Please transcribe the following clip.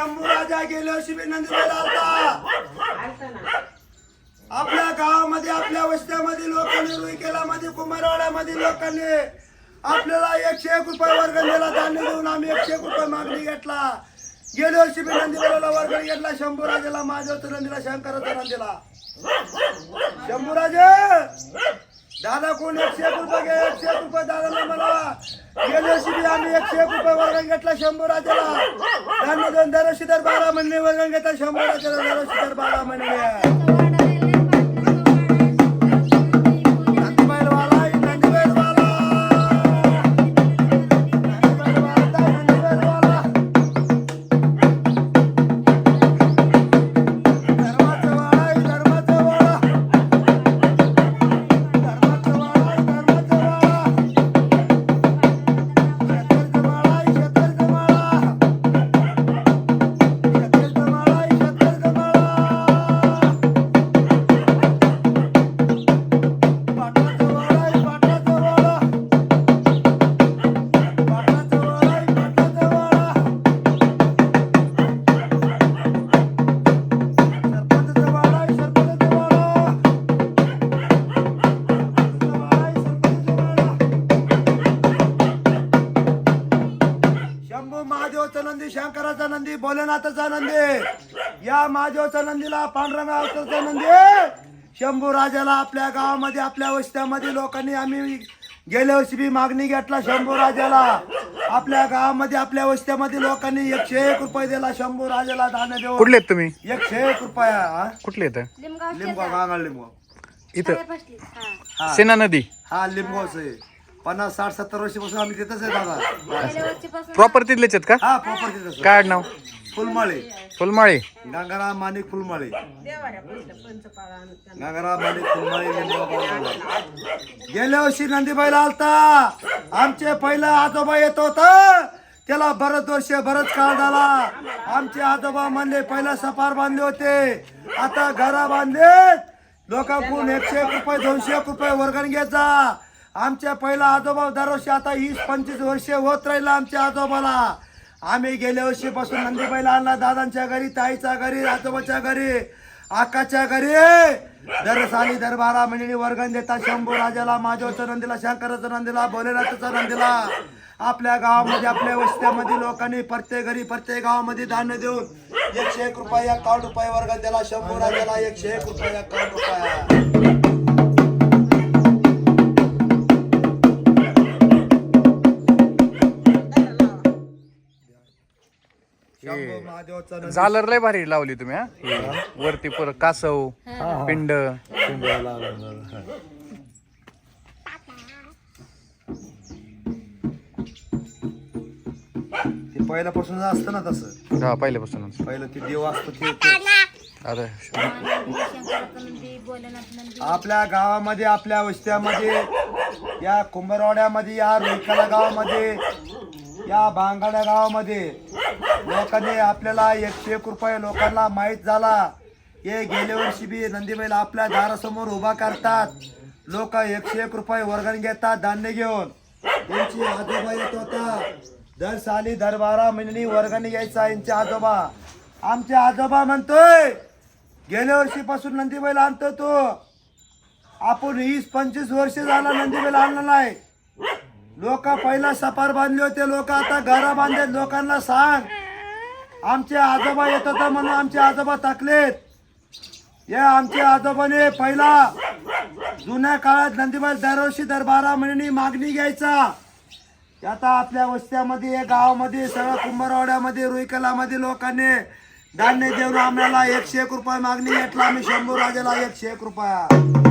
शंभू राजा गेल्या वर्षी बी नंदीबाईला आलता आपल्या गावामध्ये आपल्या वस्त्यामध्ये लोकांनी रुईकेलामध्ये कुमारवाड्यामध्ये लोकांनी. आपल्याला एकशे एक रुपये वर्ग दिला धान्य देऊन आम्ही एकशे एक रुपये मागणी घेतला. गेल्या वर्षी बी नंदीबाईला वर्ग घेतला शंभू राजाला माझ्या नंदीला शंकराचा नंदीला. शंभू राजे! दादा कोण एकशे एक रुपये घे एकशे एक रुपये दादा मला गेल्याशी बी आम्ही एकशे एक रुपये वर्ग घेतला शंभर राजाला. त्यांना दोन दरशी तर बारा महिने वर्ग घेतला शंभर राजाला दरशी तर बारा महिने महादेवचा नंदी शंकराचा नंदी भोलेनाथाचा नंदी. या महादेवचा नंदीला पांडुरंग अवतारचा नंदी. शंभू राजाला आपल्या गावामध्ये आपल्या वस्त्यामध्ये लोकांनी आम्ही गेल्या वर्षी बी मागणी घेतला शंभू राजाला. आपल्या गावामध्ये आपल्या वस्त्यामध्ये लोकांनी एकशे एक रुपये दिला शंभू राजाला दान देऊन. कुठले आहेत तुम्ही? एकशे एक रुपया हा? कुठले आहेत? लिमगाव लिंबगाव गांगाळ लिंबगाव इथं. सेना नदी. हा लिंबगावच आहे. पन्नास साठ सत्तर वर्षापासून आम्ही तिथंच आहे दादा. प्रॉपर तिथलेच आहेत का? हा प्रॉपर तिथंच काय नाव? फुलमाळे. फुलमाळे. गंगाराम माणिक फुलमाळे. गंगाराम माणिक फुलमाळे. गेल्या वर्षी नंदीबाईला आलता. आमचे पहिलं आजोबा येत होत. त्याला बरच वर्ष बरच काळ झाला. आमचे आजोबा म्हणले पहिला सफार बांधले होते. आता घरा बांधले लोकांकडून एकशे एक रुपये दोनशे एक रुपये वर्गण घ्यायचा आमच्या पहिला आजोबा दरवर्षी आता वीस पंचवीस वर्षे होत राहिला आमच्या आजोबाला. आम्ही गेल्या वर्षीपासून नंदीबाईला आणला दादांच्या घरी ताईच्या घरी आजोबाच्या घरी आकाच्या घरी. दर साली दर बारा वर्गण देतात शंभू राजाला माधवचं नंदीला शंकराचं नंदीला भोलेनाथाचा नंदीला. आपल्या गावामध्ये आपल्या वस्त्यामध्ये लोकांनी प्रत्येक घरी प्रत्येक गावामध्ये धान्य देऊन एकशे एक रुपया एकावन्न रुपये वर्ग दिला शंभू राजाला एकशे एक रुपया एकावन्न रुपया झालर लय भारी लावली तुम्ही हा? हे. वरती पर कासव पिंड. ते पहिल्यापासून असतं ना तसं. हा पहिल्यापासूनच पहिलं ते देव असतो ते नंदी आपल्या गावामध्ये आपल्या वस्त्यामध्ये या कुंभरवाड्यामध्ये या रुईकाला गावामध्ये या भांगड्या गावामध्ये लोकांनी आपल्याला एकशे एक रुपये लोकांना माहीत झाला. हे गेल्या वर्षी बी नंदीबाईला आपल्या दारासमोर उभा करतात. लोक एकशे एक रुपये वर्गण घेतात धान्य घेऊन. त्यांची आजोबा येत होता. दर साली दर बारा महिन्यांनी वर्गणी यायचा यांचे आजोबा. आमचे आजोबा म्हणतोय गेल्या वर्षीपासून नंदीबाईला आणतो तो. आपण वीस पंचवीस वर्ष झाला नंदीबाईला आणलं नाही. लोक पहिला सपार बांधले होते लोक आता घरा बांधले लोकांना सांग. आमचे आजोबा येत होता म्हणून आमचे आजोबा थकलेत. हे आमचे आजोबाने पहिला जुन्या काळात नंदीबाई दरवर्षी दर बारा मागणी घ्यायचा. आता आपल्या वस्त्यामध्ये या गावामध्ये सगळ्या कुंभारवाड्यामध्ये रुईकलामध्ये लोकांनी धान्य देऊन आम्हाला एकशे एक रुपये मागणी घेतला. आम्ही शंभू राजाला एकशे एक रुपया.